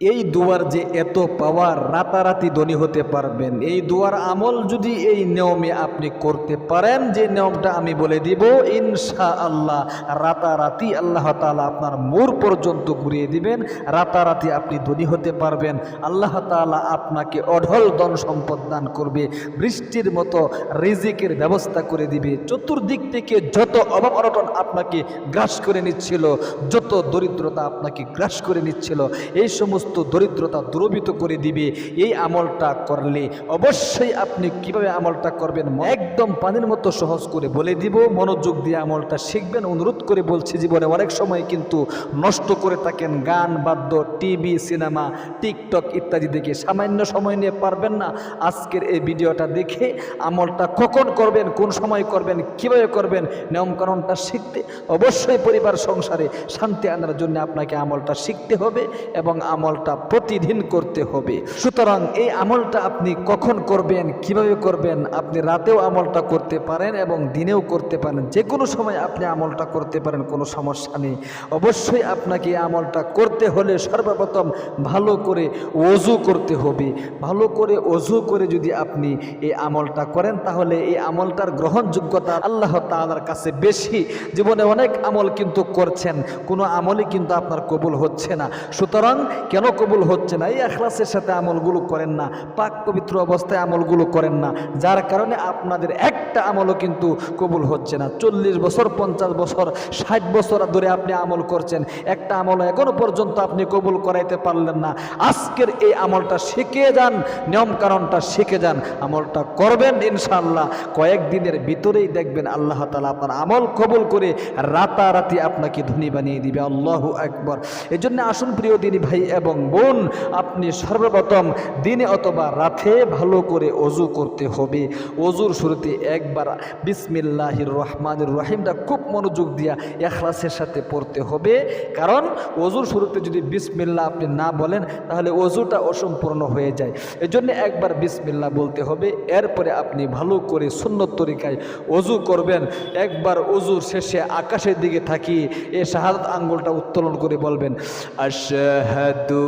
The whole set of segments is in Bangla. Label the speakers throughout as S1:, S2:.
S1: এই দুয়ার যে এত পাওয়ার, রাতারাতি ধনী হতে পারবেন। এই দুয়ার আমল যদি এই নিয়মে আপনি করতে পারেন, যে নিয়মটা আমি বলে দিব ইনশা আল্লাহ রাতারাতি আল্লাহ তাআলা আপনার মোর পর্যন্ত ঘুরিয়ে দিবেন, রাতারাতি আপনি ধনী হতে পারবেন। আল্লাহ তাআলা আপনাকে অঢল ধন সম্পদ দান করবে, বৃষ্টির মতো রিজিকের ব্যবস্থা করে দিবে। চতুর্দিক থেকে যত অভাব অনটন আপনাকে গ্রাস করে নিচ্ছিল, যত দরিদ্রতা আপনাকে গ্রাস করে নিচ্ছিল, এই সমস্ত দরিদ্রতা দূরবিত করে দিবে। এই আমলটা করলে অবশ্যই আপনি কীভাবে আমলটা করবেন একদম পানির মতো সহজ করে বলে দিব। মনোযোগ দিয়ে আমলটা শিখবেন, অনুরোধ করে বলছি জীবনে অনেক সময় কিন্তু নষ্ট করে থাকেন গান, বাদ্য, টিভি, সিনেমা, টিকটক ইত্যাদি দেখে সামান্য সময় নিয়ে পারবেন না। আজকের এই ভিডিওটা দেখে আমলটা কখন করবেন, কোন সময় করবেন, কীভাবে করবেন, নিয়মকানুনটা শিখতে অবশ্যই পরিবার সংসারে শান্তি আনার জন্য আপনাকে আমলটা শিখতে হবে এবং আমলটা প্রতিদিন করতে হবে। সুতরাং এই আমলটা আপনি কখন করবেন, কীভাবে করবেন, আপনি রাতেও আমলটা করতে পারেন এবং দিনেও করতে পারেন। যে কোনো সময় আপনি আমলটা করতে পারেন, কোনো সমস্যা নেই। অবশ্যই আপনাকে আমলটা করতে হলে সর্বপ্রথম ভালো করে অজু করতে হবে। ভালো করে অজু করে যদি আপনি এই আমলটা করেন, তাহলে এই আমলটার গ্রহণযোগ্যতা আল্লাহ তাআলার কাছে বেশি। জীবনে অনেক আমল কিন্তু করছেন, কোনো আমলই কিন্তু আপনার কবুল হচ্ছে না। সুতরাং কেন কবুল হচ্ছে না। এই এখলাসের সাথে আমলগুলো করেন না। পাক পবিত্র অবস্থায় আমলগুলো করেন না। যার কারণে আপনাদের একটা আমলও কিন্তু কবুল হচ্ছে না। চল্লিশ বছর, পঞ্চাশ বছর, ষাট বছর ধরে আপনি আমল করছেন। একটা আমল এখনও পর্যন্ত আপনি কবুল করাইতে পারলেন না। আজকের এই আমলটা শিখে যান নিয়ম কারণটা শিখে যান, আমলটা করবেন ইনশাআল্লাহ। কয়েকদিনের ভিতরেই দেখবেন আল্লাহ তালা আপনার আমল কবুল করে রাতারাতি আপনাকে ধনী বানিয়ে দিবে। আল্লাহ একবার এই জন্য আসুন প্রিয় দিনী ভাই এবং বোন, আপনি সর্বপ্রথম দিনে অথবা রাতে ভালো করে অজু করতে হবে। অজুর শুরুতে একবার বিসমিল্লাহির রহমানুর রহিমটা খুব মনোযোগ দিয়া এখলাসের সাথে পড়তে হবে। কারণ অজুর শুরুতে যদি বিসমিল্লা আপনি না বলেন, তাহলে অজুটা অসম্পূর্ণ হয়ে যায়। এই জন্য একবার বিসমিল্লা বলতে হবে। এরপরে আপনি ভালো করে সুন্নত তরিকায় অজু করবেন। একবার অজুর শেষে আকাশের দিকে থাকি, এ শাহাদত আঙ্গুলটা উত্তোলন করে বলবেন, আশহাদু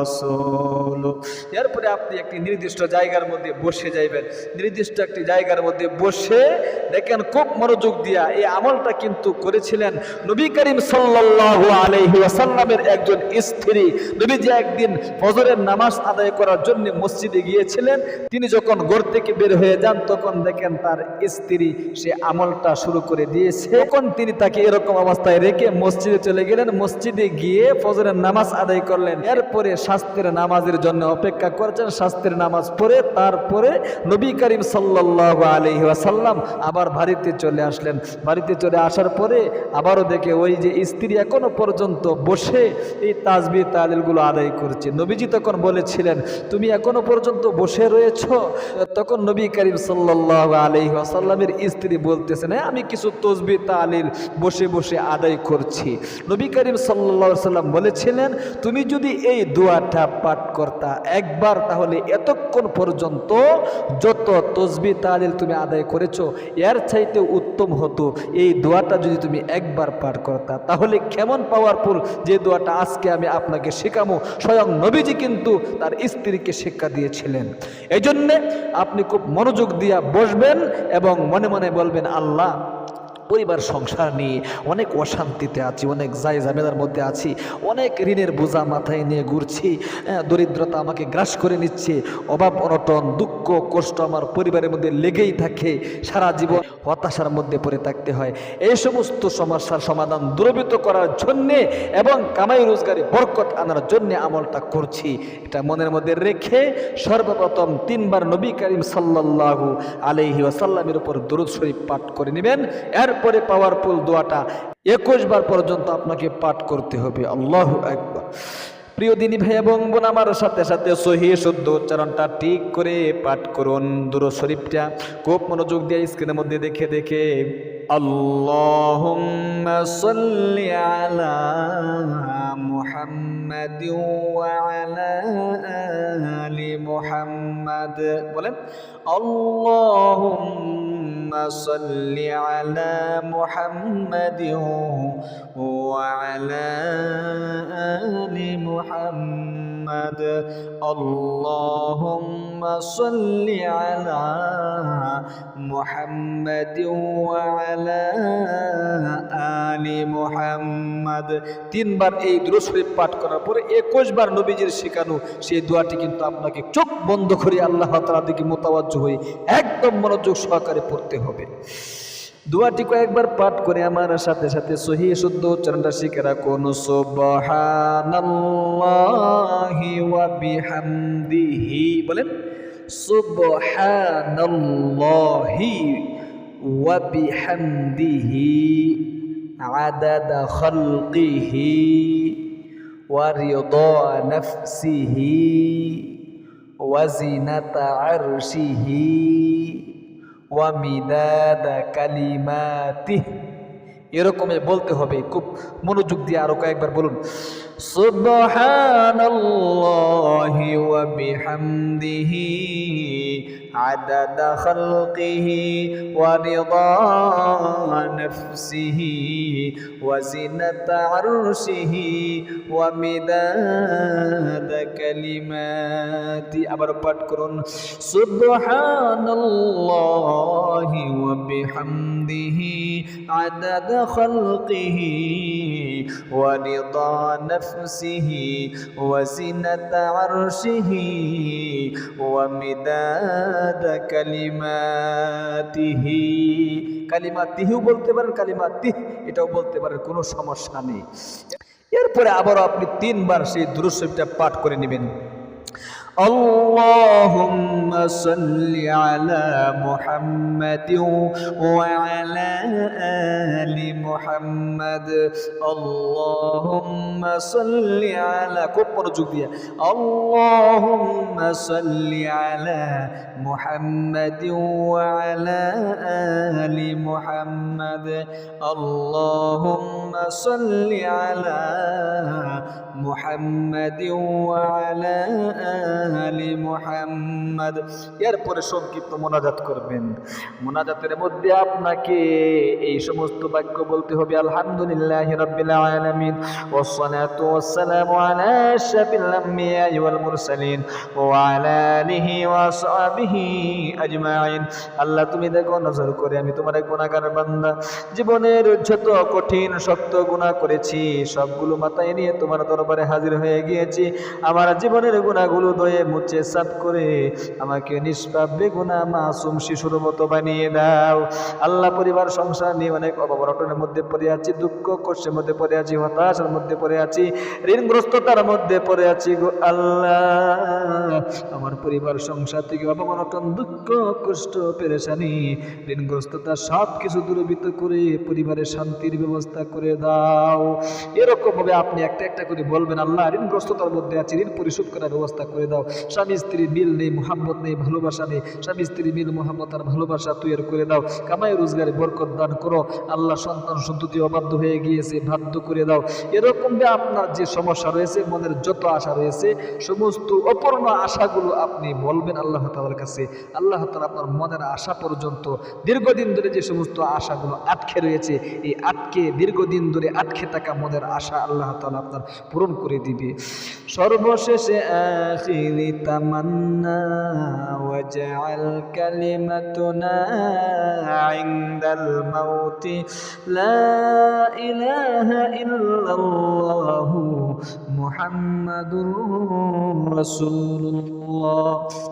S1: রাসূলুহু এরপরে আপনি একটি নির্দিষ্ট জায়গার মধ্যে বসে যাইবেন। নির্দিষ্ট একটি জায়গার মধ্যে বসে দেখেন খুব মনোযোগ দিয়া এই আমলটা কিন্তু করেছিলেন নবী করিম সাল্লাল্লাহু আলাইহি ওয়াসাল্লামের একজন স্ত্রী। নবী যে একদিন ফজরের নামাজ আদায় করার জন্য মসজিদে গিয়েছিলেন, তিনি যখন ঘর থেকে বের হয়ে যান, তখন দেখেন তার স্ত্রী সে আমলটা শুরু করে দিয়েছে। তখন তিনি তাকে এরকম অবস্থায় রেখে মসজিদে চলে গেলেন। মসজিদে গিয়ে ফজরের নামাজ আদায় করলেন। এরপরে শাস্ত্রের নামাজের জন্য অপেক্ষা করছেন শাস্তির নামাজ পড়ে তারপরে নবী করিম সাল্লাল্লাহু আলাইহি ওয়াসাল্লাম আবার বাড়িতে চলে আসলেন। বাড়িতে চলে আসার পরে আবারও দেখে ওই যে স্ত্রী এখনও পর্যন্ত বসে এই তাজবি তালিলগুলো আদায় করছে। নবীজি তখন বলেছিলেন তুমি এখনও পর্যন্ত বসে রয়েছ? তখন নবী করিম সাল্লাল্লাহু আলাইহি ওয়াসাল্লামের স্ত্রী বলতেছেন "হ্যাঁ, আমি কিছু তসবি তালিল বসে বসে আদায় করছি। নবী করিম আলাইহি সাল্লাম বলেছিলেন তুমি যদি এই দোয়াটা পাঠ করতা। একবার তাহলে এতক্ষণ পর্যন্ত যত তসবি তালিল তুমি আদায় করেছ, এর চাইতে উত্তম হতো এই দোয়াটা যদি তুমি একবার পাঠ করতা। তাহলে কেমন পাওয়ারফুল যে দোয়াটা আজকে আমি আপনাকে শেখামো। স্বয়ং নবীজি কিন্তু তার স্ত্রীকে শিক্ষা দিয়েছিলেন। এই জন্যে আপনি খুব মনোযোগ দিয়া বসবেন এবং মনে মনে বলবেন, আল্লাহ পরিবার সংসার নিয়ে অনেক অশান্তিতে আছি অনেক জায় জামেলার মধ্যে আছি অনেক ঋণের বোঝা মাথায় নিয়ে ঘুরছি হ্যাঁ, দরিদ্রতা আমাকে গ্রাস করে নিচ্ছে অভাব অনটন দুঃখ কষ্ট আমার পরিবারের মধ্যে লেগেই থাকে সারা জীবন হতাশার মধ্যে পড়ে থাকতে হয়। এই সমস্ত সমস্যার সমাধান দূরীভূত করার জন্যে এবং কামাই রোজগারি বরকত আনার জন্যে আমলটা করছি। এটা মনের মধ্যে রেখে সর্বপ্রথম তিনবার নবী করিম সাল্লাল্লাহু আলাইহি ওয়াসাল্লামের উপর দরুদ শরীফ পাঠ করে নেবেন। এরপরে পাওয়ারফুল দোয়াটা একুশ বার পর্যন্ত আপনাকে পাঠ করতে হবে আল্লাহ একবার প্রিয় দিনী ভাই এবং বোন আমার সাথে সাথে সহি শুদ্ধ উচ্চারণটা ঠিক করে পাঠ করুন দুরো শরীফটা খুব মনোযোগ দিয়ে স্ক্রিনের মধ্যে দেখে দেখে اللهم صل على محمد وعلى آل محمد বলেন اللهم صل على محمد وعلى آل محمد اللهم صل على محمد وعلى آل محمد তিনবার এই দুরূদ শরীফ পাঠ করার পরে একুশ বার নবীজির শেখানো সেই দোয়াটি কিন্তু আপনাকে চোখ বন্ধ করে আল্লাহ তাআলা দিকে মোতাবাজ্জ হয়ে একদম মনোযোগ সহকারে পড়তে হবে দোয়াটি কয়েকবার পাঠ করে আমার সাথে সাথে সহি শুদ্ধ উচ্চারণটা শিখে রাখুন সুবহানাল্লাহি ওয়া বলেন, সুবহানাল্লাহি ওয়া বিহামদিহি ওয়া রিদা নাফসিহি ওয়া জিনাতা আরশিহি। ওয়ামিদাদা কালিমাতিহ এরকম বলতে হবে, খুব মনোযোগ দিয়ে আরও কয়েকবার বলুন। সুবহানাল্লাহি ওয়া বিহামদিহি আদাদা খালকিহি ওয়া রিদা নাফসিহি। আরশিহি ওয়া মিদাদা কালিমাতি। আবার পাঠ করুন। সুবহানাল্লাহি ওয়া বিহামদিহি আদাদা খালকিহি। ওয়া রিদা নাফসিহি ওয়া জিনাতা আরশিহি কালিমা কালিমাতিহিও বলতে পারেন কালিমা কালিমাতিহ, এটাও বলতে পারেন, কোনো সমস্যা নেই। এরপরে আবারও আপনি তিনবার সেই দুরুশরীফটা পাঠ করে নেবেন। اللهم صل على محمد وعلى آل محمد. اللهم صل على كبر جوديا اللهم صل على محمد وعلى آل محمد. اللهم صل على محمد وعلى آل محمد এরপরে সংক্ষিপ্ত মোনাজাত করবেন মোনাজাতের মধ্যে আপনাকে এই সমস্ত বাক্য বলতে হবে আলহামদুলিল্লাহ রাব্বিল আলামিন ওয়াসসালাতু ওয়াসসালামু আলা আশরাফিল আম্বিয়াই ওয়াল মুরসালিন ওয়া আলা আলিহি ওয়া আসহাবিহি আজমাইন আল্লাহ তুমি দেখো নজর করে আমি তোমার এক গুনাহগার বান্দা জীবনের যত কঠিন শক্ত গুনাহ করেছি সবগুলো মাথায় নিয়ে তোমার দরবারে হাজির হয়ে গিয়েছি আমার জীবনের গুণাগুলো ধয়ে মুছে সাফ করে আমাকে নিষ্পাপ, বেগুনা, মাসুম শিশুর মতো বানিয়ে দাও। আল্লাহ পরিবার, সংসার নিয়ে অনেক অবরটনের মধ্যে পড়ে আছি, দুঃখ, কষ্টের মধ্যে পড়ে আছি, হতাশার মধ্যে পড়ে আছি, ঋণগ্রস্ততার মধ্যে পড়ে আছি গো আল্লাহ। আমার পরিবার, সংসার থেকে অবমনটন দুঃখ, কষ্ট, পেরেশানি, ঋণগ্রস্ততা সব কিছু দূরবীত করে পরিবারের শান্তির ব্যবস্থা করে দাও। এরকম ভাবে আপনি একটা একটা করে বলবেন, আল্লাহ, ঋণগ্রস্ততার মধ্যে আছি, ঋণ পরিশোধ করার ব্যবস্থা করে দাও। স্বামী স্ত্রী মিল নেই, মোহাম্মত নেই, ভালোবাসা নেই। স্বামী স্ত্রী মিল, মোহাম্মত আর ভালোবাসা তৈরি করে দাও। কামাই রোজগারে বরকত দান করো। আল্লাহ সন্তান সন্ততি অবাধ্য হয়ে গিয়েছে, বাধ্য করে দাও। এরকম যে আপনার যে সমস্যা রয়েছে, মনের যত আশা রয়েছে, সমস্ত অপূর্ণ আশাগুলো আপনি বলবেন আল্লাহ তালার কাছে। আল্লাহ তালা আপনার মনের আশা পর্যন্ত দীর্ঘদিন ধরে যে সমস্ত আশাগুলো আটকে রয়েছে, এই আটকে দীর্ঘদিন ধরে আটকে থাকা মনের আশা আল্লাহ তালা আপনার পূরণ করে দিবে। সর্বশেষে আখিরি তামান্না ওয়াজআল কালিমাতুনা ইনদাল মাউতি লা ইলাহা ইল্লাল্লাহু মুহাম্মাদুর রাসূলুল্লাহ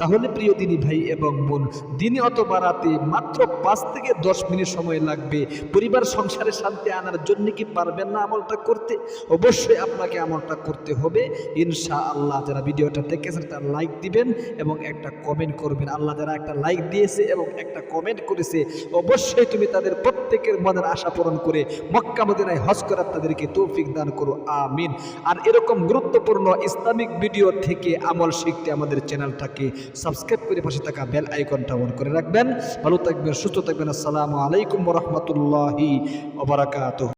S1: তাহলে প্রিয় দিনী ভাই এবং বোন, দিনে অথবা রাতে মাত্র পাঁচ থেকে দশ মিনিট সময় লাগবে। পরিবার সংসারে শান্তি আনার জন্য কি পারবেন না আমলটা করতে? অবশ্যই আপনাকে আমলটা করতে হবে। ইনশা আল্লাহ যারা ভিডিওটা দেখেছেন, তারা লাইক দিবেন এবং একটা কমেন্ট করবেন। আল্লাহ যারা একটা লাইক দিয়েছে এবং একটা কমেন্ট করেছে, অবশ্যই তুমি তাদের প্রত্যেকের মনের আশা পূরণ করে মক্কা মদিনায় হজ করার তাদেরকে তৌফিক দান করো। আমিন। আর এরকম গুরুত্বপূর্ণ ইসলামিক ভিডিও থেকে আমল শিখতে আমাদের চ্যানেলটাকে সাবস্ক্রাইব করে পাশে থাকা বেল আইকনটা অন করে রাখবেন। ভালো থাকবেন, সুস্থ থাকবেন। আসসালামু আলাইকুম রহমতুল্লাহি ওবরাকাতুহ